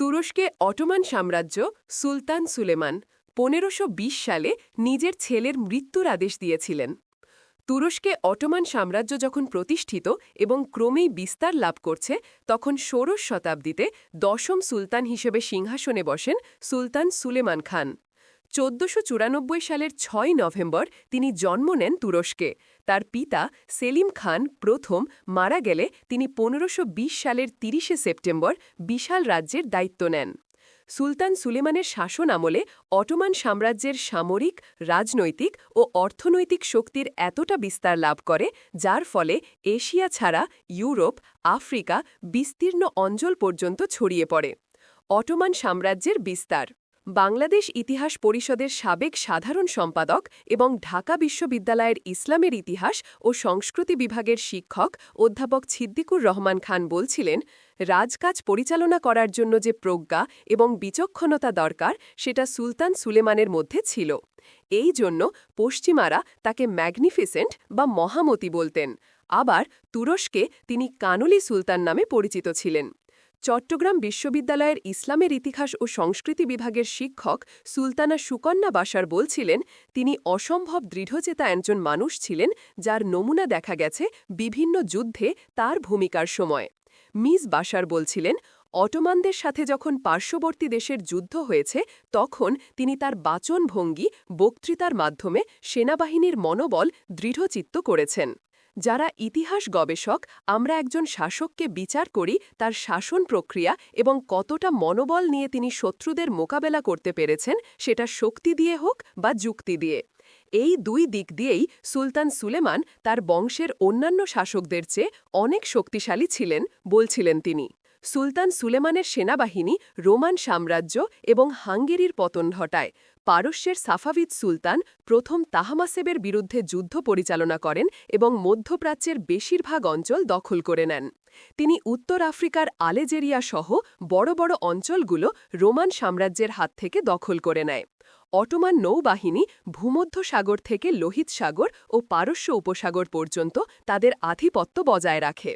তুরস্কে অটোমান সাম্রাজ্য সুলতান সুলেমান পনেরোশো সালে নিজের ছেলের মৃত্যুর আদেশ দিয়েছিলেন। তুরস্কে অটোমান সাম্রাজ্য যখন প্রতিষ্ঠিত এবং ক্রমেই বিস্তার লাভ করছে, তখন ষোড়শ শতাব্দীতে দশম সুলতান হিসেবে সিংহাসনে বসেন সুলতান সুলেমান খান। চোদ্দশো সালের ছয় নভেম্বর তিনি জন্ম নেন তুরস্কে। তার পিতা সেলিম খান প্রথম মারা গেলে তিনি পনেরোশো সালের তিরিশে সেপ্টেম্বর বিশাল রাজ্যের দায়িত্ব নেন। সুলতান সুলেমানের শাসন আমলে অটোমান সাম্রাজ্যের সামরিক, রাজনৈতিক ও অর্থনৈতিক শক্তির এতটা বিস্তার লাভ করে, যার ফলে এশিয়া ছাড়া ইউরোপ, আফ্রিকা বিস্তীর্ণ অঞ্চল পর্যন্ত ছড়িয়ে পড়ে। অটোমান সাম্রাজ্যের বিস্তার বাংলাদেশ ইতিহাস পরিষদের সাবেক সাধারণ সম্পাদক এবং ঢাকা বিশ্ববিদ্যালয়ের ইসলামের ইতিহাস ও সংস্কৃতি বিভাগের শিক্ষক অধ্যাপক ছিদ্দিকুর রহমান খান বলছিলেন, রাজকাজ পরিচালনা করার জন্য যে প্রজ্ঞা এবং বিচক্ষণতা দরকার সেটা সুলতান সুলেমানের মধ্যে ছিল। এই জন্য পশ্চিমারা তাকে ম্যাগনিফিসেন্ট বা মহামতি বলতেন। আবার তুরস্কে তিনি কানুলি সুলতান নামে পরিচিত ছিলেন। চট্টগ্রাম বিশ্ববিদ্যালয়ের ইসলামের ইতিহাস ও সংস্কৃতি বিভাগের শিক্ষক সুলতানা সুকন্যা বাসার বলছিলেন, তিনি অসম্ভব দৃঢ়চেতা একজন মানুষ ছিলেন, যার নমুনা দেখা গেছে বিভিন্ন যুদ্ধে তার ভূমিকার সময়। মিস বাসার বলছিলেন, অটোমানদের সাথে যখন পার্শ্ববর্তী দেশের যুদ্ধ হয়েছে, তখন তিনি তার বাচন ভঙ্গি বক্তৃতার মাধ্যমে সেনাবাহিনীর মনোবল দৃঢ়চিত্ত করেছেন। যারা ইতিহাস গবেষক, আমরা একজন শাসককে বিচার করি তার শাসন প্রক্রিয়া এবং কতটা মনোবল নিয়ে তিনি শত্রুদের মোকাবেলা করতে পেরেছেন, সেটা শক্তি দিয়ে হোক বা যুক্তি দিয়ে। এই দুই দিক দিয়েই সুলতান সুলেমান তার বংশের অন্যান্য শাসকদের চেয়ে অনেক শক্তিশালী ছিলেন, বলছিলেন তিনি। সুলতান সুলেমানের সেনাবাহিনী রোমান সাম্রাজ্য এবং হাঙ্গেরির পতন ঘটায়। পারস্যের সাফাভিদ সুলতান প্রথম তাহামাসেবের বিরুদ্ধে যুদ্ধ পরিচালনা করেন এবং মধ্যপ্রাচ্যের বেশিরভাগ অঞ্চল দখল করে নেন। তিনি উত্তর আফ্রিকার আলেজেরিয়া সহ বড় বড় অঞ্চলগুলো রোমান সাম্রাজ্যের হাত থেকে দখল করে নেয়। অটোমান নৌবাহিনী ভূমধ্য সাগর থেকে লোহিত সাগর ও পারস্য উপসাগর পর্যন্ত তাদের আধিপত্য বজায় রাখে।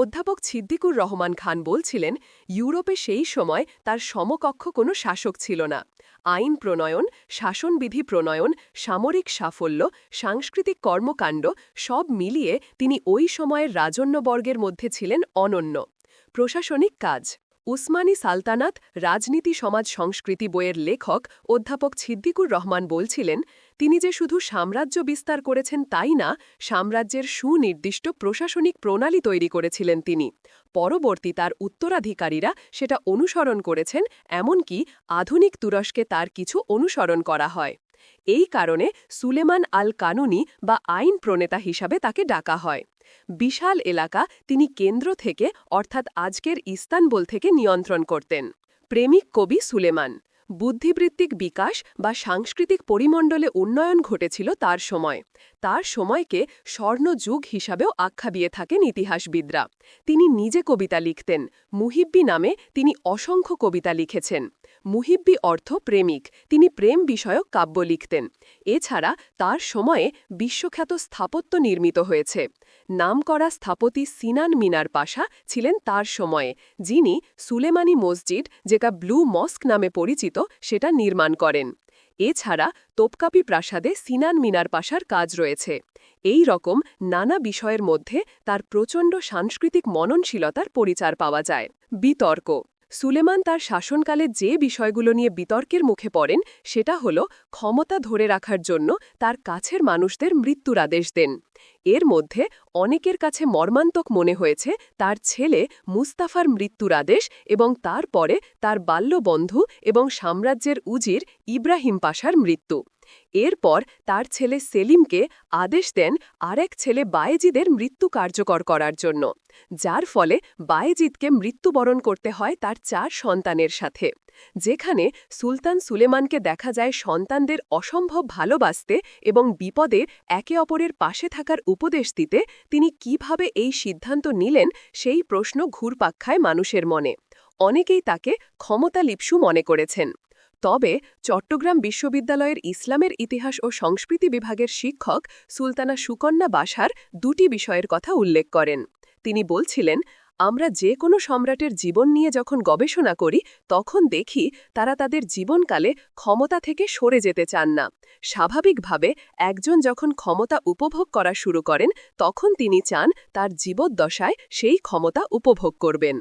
অধ্যাপক ছিদ্দিকুর রহমান খান বলছিলেন, ইউরোপে সেই সময় তার সমকক্ষ কোনো শাসক ছিল না। আইন প্রণয়ন, শাসনবিধি প্রণয়ন, সামরিক সাফল্য, সাংস্কৃতিক কর্মকাণ্ড সব মিলিয়ে তিনি ওই সময়ের রাজন্যবর্গের মধ্যে ছিলেন অনন্য। প্রশাসনিক কাজ, উসমানী সালতানাত রাজনীতি সমাজ সংস্কৃতি বইয়ের লেখক অধ্যাপক ছিদ্দিকুর রহমান বলছিলেন তিনি যে শুধু সাম্রাজ্য বিস্তার করেছেন তাই না, সাম্রাজ্যের সুনির্দিষ্ট প্রশাসনিক প্রণালী তৈরি করেছিলেন তিনি। পরবর্তী তার উত্তরাধিকারীরা সেটা অনুসরণ করেছেন, এমনকি আধুনিক তুরস্কে তার কিছু অনুসরণ করা হয়। এই কারণে সুলেমান আল কানুনি বা আইন প্রণেতা হিসাবে তাকে ডাকা হয়। বিশাল এলাকা তিনি কেন্দ্র থেকে, অর্থাৎ আজকের ইস্তানবুল থেকে নিয়ন্ত্রণ করতেন। প্রেমিক কবি সুলেমান। বুদ্ধিবৃত্তিক বিকাশ বা সাংস্কৃতিক পরিমণ্ডলে উন্নয়ন ঘটেছিল তার সময়। তার সময়কে স্বর্ণযুগ হিসাবেও আখ্যা দিয়ে থাকেন ইতিহাসবিদরা। তিনি নিজে কবিতা লিখতেন। মুহিব্বি নামে তিনি অসংখ্য কবিতা লিখেছেন। মুহিব্বি অর্থ প্রেমিক। তিনি প্রেম বিষয়ক কাব্য লিখতেন। এছাড়া তার সময়ে বিশ্বখ্যাত স্থাপত্য নির্মিত হয়েছে। নামকরা স্থপতি সিনান মিনার পাশা ছিলেন তার সময়ে, যিনি সুলেমানি মসজিদ, যেটা ব্লু মস্ক নামে পরিচিত, সেটা নির্মাণ করেন। এছাড়া তোপকাপি প্রাসাদে সিনান মিনার পাশার কাজ রয়েছে। এই রকম নানা বিষয়ের মধ্যে তার প্রচণ্ড সাংস্কৃতিক মননশীলতার পরিচার পাওয়া যায়। বিতর্ক সুলেমান তার শাসনকালে যে বিষয়গুলো নিয়ে বিতর্কের মুখে পড়েন, সেটা হল ক্ষমতা ধরে রাখার জন্য তার কাছের মানুষদের মৃত্যুর আদেশ দেন। এর মধ্যে অনেকের কাছে মর্মান্তক মনে হয়েছে তার ছেলে মুস্তাফার মৃত্যুর আদেশ এবং তারপরে তার বাল্যবন্ধু এবং সাম্রাজ্যের উজির ইব্রাহিম পাশার মৃত্যু। এরপর তার ছেলে সেলিমকে আদেশ দেন আরেক ছেলে বায়েজিদের মৃত্যু কার্যকর করার জন্য, যার ফলে বায়েজিদকে মৃত্যুবরণ করতে হয় তার চার সন্তানের সাথে, যেখানে সুলতান সুলেমানকে দেখা যায় সন্তানদের অসম্ভব ভালোবাসতে এবং বিপদে একে অপরের পাশে থাকার উপদেশ দিতে তিনি কীভাবে এই সিদ্ধান্ত নিলেন সেই প্রশ্ন ঘুরপাক্ষায় মানুষের মনে। অনেকেই তাকে ক্ষমতালিপসু মনে করেছেন। তবে চট্টগ্রাম বিশ্ববিদ্যালয়ের ইসলামের ইতিহাস ও সংস্কৃতি বিভাগের শিক্ষক সুলতানা সুকন্যা বাসার দুটি বিষয়ের কথা উল্লেখ করেন। তিনি বলছিলেন, আমরা যে কোনো সম্রাটের জীবন নিয়ে যখন গবেষণা করি, তখন দেখি তারা তাদের জীবনকালে ক্ষমতা থেকে সরে যেতে চান না। স্বাভাবিকভাবে একজন যখন ক্ষমতা উপভোগ করা শুরু করেন, তখন তিনি চান তার জীবদ্দশায় সেই ক্ষমতা উপভোগ করবেন।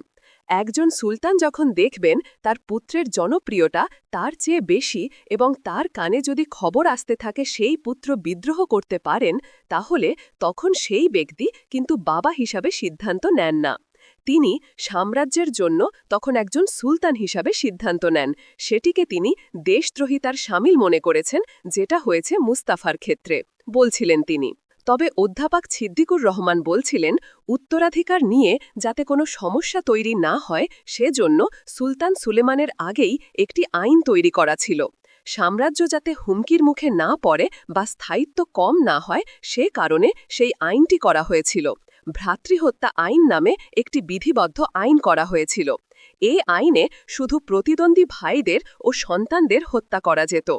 একজন সুলতান যখন দেখবেন, তার পুত্রের জনপ্রিয়তা তার চেয়ে বেশি এবং তার কানে যদি খবর আসতে থাকে সেই পুত্র বিদ্রোহ করতে পারেন, তাহলে তখন সেই ব্যক্তি কিন্তু বাবা হিসাবে সিদ্ধান্ত নেন না। তিনি সাম্রাজ্যের জন্য তখন একজন সুলতান হিসাবে সিদ্ধান্ত নেন। সেটিকে তিনি দেশদ্রোহিতার সামিল মনে করেছেন, যেটা হয়েছে মুস্তাফার ক্ষেত্রে, বলছিলেন তিনি। তবে অধ্যাপক ছিদ্দিকুর রহমান বলছিলেন, উত্তরাধিকার নিয়ে যাতে কোনো সমস্যা তৈরি না হয়, সেজন্য সুলতান সুলেমানের আগেই একটি আইন তৈরি করা ছিল। সাম্রাজ্য যাতে হুমকির মুখে না পড়ে বা স্থায়িত্ব কম না হয়, সে কারণে সেই আইনটি করা হয়েছিল। ভ্রাতৃহত্যা আইন নামে একটি বিধিবদ্ধ আইন করা হয়েছিল। এ আইনে শুধু প্রতিদ্বন্দ্বী ভাইদের ও সন্তানদের হত্যা করা যেত।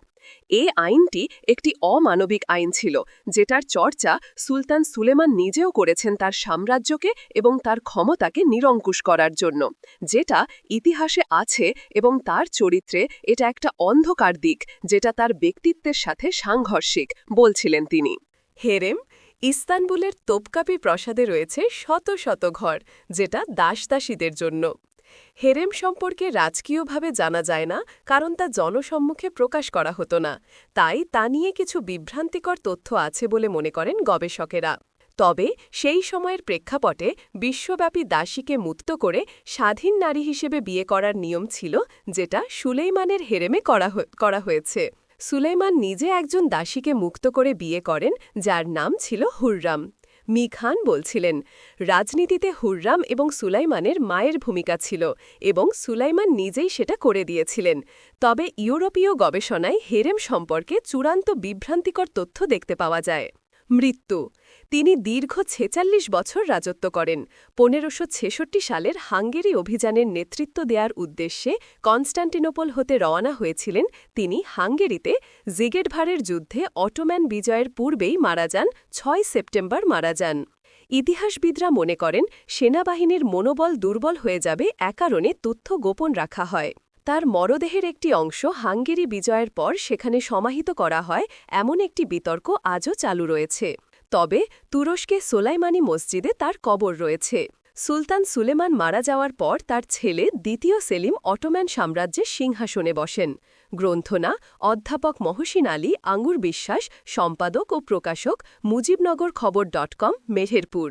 এ আইনটি একটি অমানবিক আইন ছিল, যেটার চর্চা সুলতান সুলেমান নিজেও করেছেন তার সাম্রাজ্যকে এবং তার ক্ষমতাকে নিরঙ্কুশ করার জন্য, যেটা ইতিহাসে আছে এবং তার চরিত্রে এটা একটা অন্ধকার দিক, যেটা তার ব্যক্তিত্বের সাথে সাংঘর্ষিক, বলছিলেন তিনি। হেরেম ইস্তানবুলের তোপকাপি প্রসাদে রয়েছে শত শত ঘর, যেটা দাসদাসীদের জন্য। হেরেম সম্পর্কে রাজকীয়ভাবে জানা যায় না, কারণ তা জনসম্মুখে প্রকাশ করা হতো না। তাই তা নিয়ে কিছু বিভ্রান্তিকর তথ্য আছে বলে মনে করেন গবেষকেরা। তবে সেই সময়ের প্রেক্ষাপটে বিশ্বব্যাপী দাসীকে মুক্ত করে স্বাধীন নারী হিসেবে বিয়ে করার নিয়ম ছিল, যেটা সুলেইমানের হেরেমে করা হয়েছে। সুলেইমান নিজে একজন দাসীকে মুক্ত করে বিয়ে করেন, যার নাম ছিল হুররাম। মি খান বলছিলেন, রাজনীতিতে হুররাম এবং সুলাইমানের মায়ের ভূমিকা ছিল এবং সুলাইমান নিজেই সেটা করে দিয়েছিলেন। তবে ইউরোপীয় গবেষণায় হেরেম সম্পর্কে চূড়ান্ত বিভ্রান্তিকর তথ্য দেখতে পাওয়া যায়। মৃত্যু। তিনি দীর্ঘ ছেচাল্লিশ বছর রাজত্ব করেন। পনেরোশো সালের হাঙ্গেরি অভিযানের নেতৃত্ব দেওয়ার উদ্দেশ্যে কনস্টান্টিনোপল হতে রওনা হয়েছিলেন তিনি হাঙ্গেরিতে। জিগেটভারের যুদ্ধে অটোম্যান বিজয়ের পূর্বেই মারা যান, ছয় সেপ্টেম্বর মারা যান। ইতিহাসবিদরা মনে করেন, সেনাবাহিনীর মনোবল দুর্বল হয়ে যাবে, এ কারণে তথ্য গোপন রাখা হয়। তার মরদেহের একটি অংশ হাঙ্গেরি বিজয়ের পর সেখানে সমাহিত করা হয়, এমন একটি বিতর্ক আজও চালু রয়েছে। তবে তুরস্কে সোলাইমানি মসজিদে তার কবর রয়েছে। সুলতান সুলেমান মারা যাওয়ার পর তার ছেলে দ্বিতীয় সেলিম অটোম্যান সাম্রাজ্যের সিংহাসনে বসেন। গ্রন্থনা, অধ্যাপক মহসিন আলী, আঙ্গুর বিশ্বাস, সম্পাদক ও প্রকাশক মুজিবনগর খবর ডট কম, মেহেরপুর।